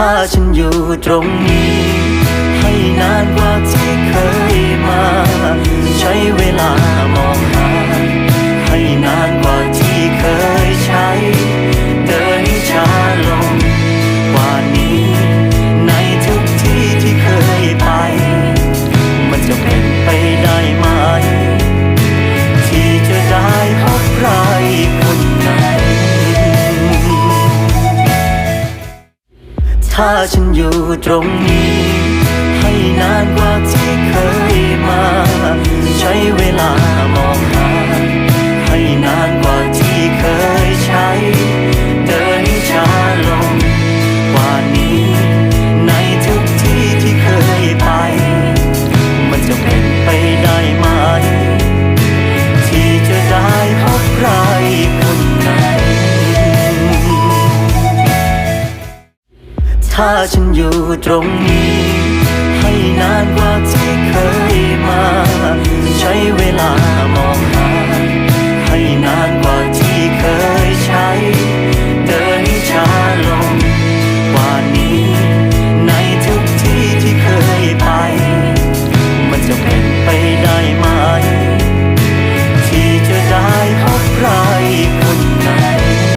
ถ้าฉันอยู่ตรงนี้ ให้นานกว่าเธ ถ้าฉันอยู่ตรงนี้ ให้นานกว่าที่เคย ถ้าฉันอยู่ตรงนี้ ให้นานกว่าเธอ